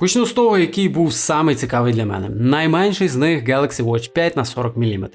Почну з того, який був самий цікавий для мене. Найменший з них Galaxy Watch 5 на 40 мм.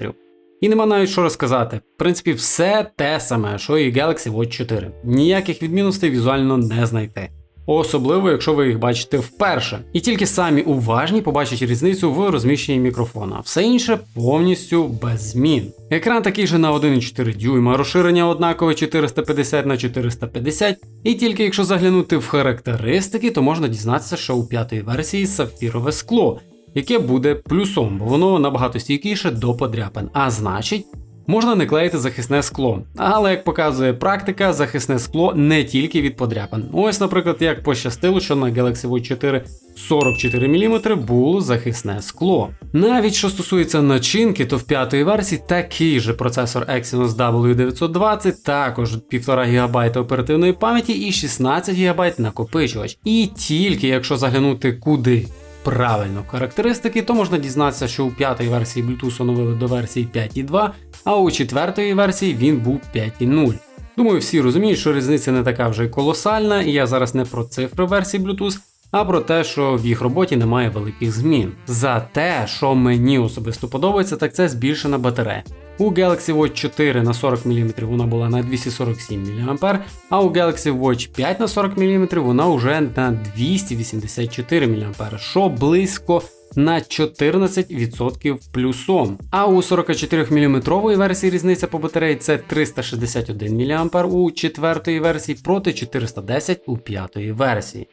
І нема навіть що розказати. В принципі, все те саме, що і Galaxy Watch 4. Ніяких відмінностей візуально не знайти. Особливо, якщо ви їх бачите вперше. І тільки самі уважні побачать різницю в розміщенні мікрофона. Все інше повністю без змін. Екран такий же на 1,4 дюйма, розширення однакове 450 на 450, і тільки якщо заглянути в характеристики, то можна дізнатися, що у п'ятої версії сапфірове скло, яке буде плюсом, бо воно набагато стійкіше до подряпин. А значить, можна не клеїти захисне скло. Але як показує практика, захисне скло не тільки від подряпин. Ось, наприклад, як пощастило, що на Galaxy Watch 4 44 мм було захисне скло. Навіть що стосується начинки, то в п'ятої версії такий же процесор Exynos W920, також 1,5 ГБ оперативної пам'яті і 16 ГБ накопичувач. І тільки якщо заглянути куди правильно характеристики, то можна дізнатися, що у п'ятої версії Bluetooth оновили до версії 5.2, а у четвертої версії він був 5.0. Думаю, всі розуміють, що різниця не така вже колосальна, і я зараз не про цифри версії Bluetooth, а про те, що в їх роботі немає великих змін. За те, що мені особисто подобається, так це збільшена батарея. У Galaxy Watch 4 на 40 мм вона була на 247 мА, а у Galaxy Watch 5 на 40 мм вона вже на 284 мА, що близько на 14% плюсом. А у 44 мм версії різниця по батареї це 361 мА у четвертої версії проти 410 у п'ятої версії.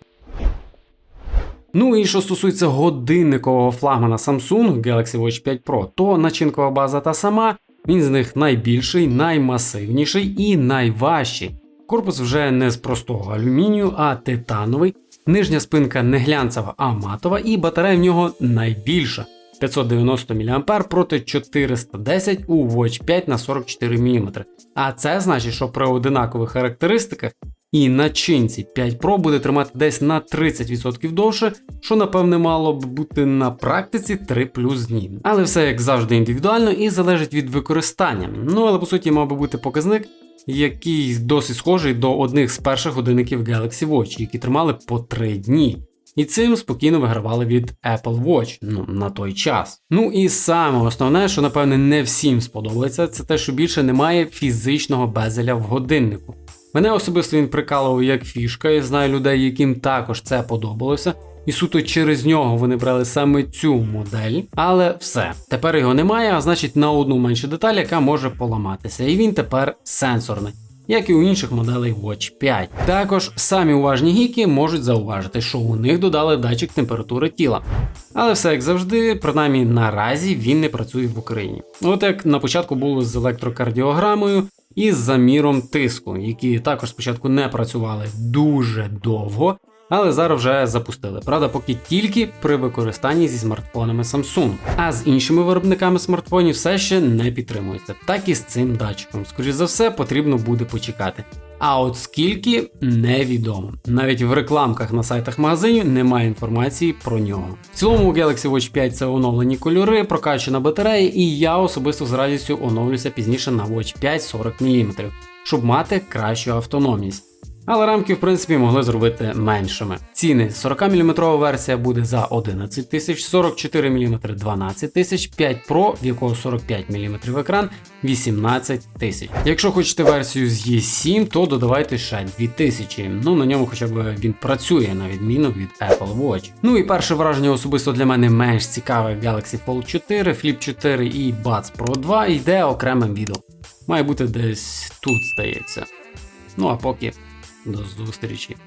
Ну і що стосується годинникового флагмана Samsung Galaxy Watch 5 Pro, то начинкова база та сама, він з них найбільший, наймасивніший і найважчий. Корпус вже не з простого алюмінію, а титановий. Нижня спинка не глянцева, а матова, і батарея в нього найбільша 590 мА проти 410 у Watch 5 на 44 мм. А це значить, що при одинакових характеристиках і начинці 5 Pro буде тримати десь на 30% довше, що напевне мало б бути на практиці 3 плюс дні. Але все як завжди індивідуально і залежить від використання. Ну але по суті мав би бути показник, який досить схожий до одних з перших годинників Galaxy Watch, які тримали по 3 дні. І цим спокійно вигравали від Apple Watch ну, на той час. Ну і саме основне, що напевне не всім сподобається, це те, що більше немає фізичного безеля в годиннику. Мене особисто він прикалував як фішка, я знаю людей, яким також це подобалося. І суто через нього вони брали саме цю модель, але все, тепер його немає, а значить на одну меншу деталь, яка може поламатися. І він тепер сенсорний, як і у інших моделей Watch 5. Також самі уважні гіки можуть зауважити, що у них додали датчик температури тіла. Але все як завжди, принаймні наразі він не працює в Україні. От як на початку було з електрокардіограмою і з заміром тиску, які також спочатку не працювали дуже довго, але зараз вже запустили. Правда, поки тільки при використанні зі смартфонами Samsung. А з іншими виробниками смартфонів все ще не підтримується. Так і з цим датчиком. Скоріше за все, потрібно буде почекати. А от скільки невідомо. Навіть в рекламках на сайтах магазинів немає інформації про нього. В цілому у Galaxy Watch 5 це оновлені кольори, прокачана батарея, і я особисто з радістю оновлюся пізніше на Watch 5 40 мм, щоб мати кращу автономність. Але рамки, в принципі, могли зробити меншими. Ціни 40-мм версія буде за 11 тисяч, 44 мм 12 тисяч, 5 Pro, в якого 45 мм екран 18 тисяч. Якщо хочете версію з E7, то додавайте ще 2000. Ну на ньому хоча б він працює, на відміну від Apple Watch. Ну і перше враження особисто для мене менш цікаве Galaxy Fold 4, Flip 4 і Buds Pro 2 йде окремим відео. Має бути десь тут, здається. Ну а поки. До зустрічі.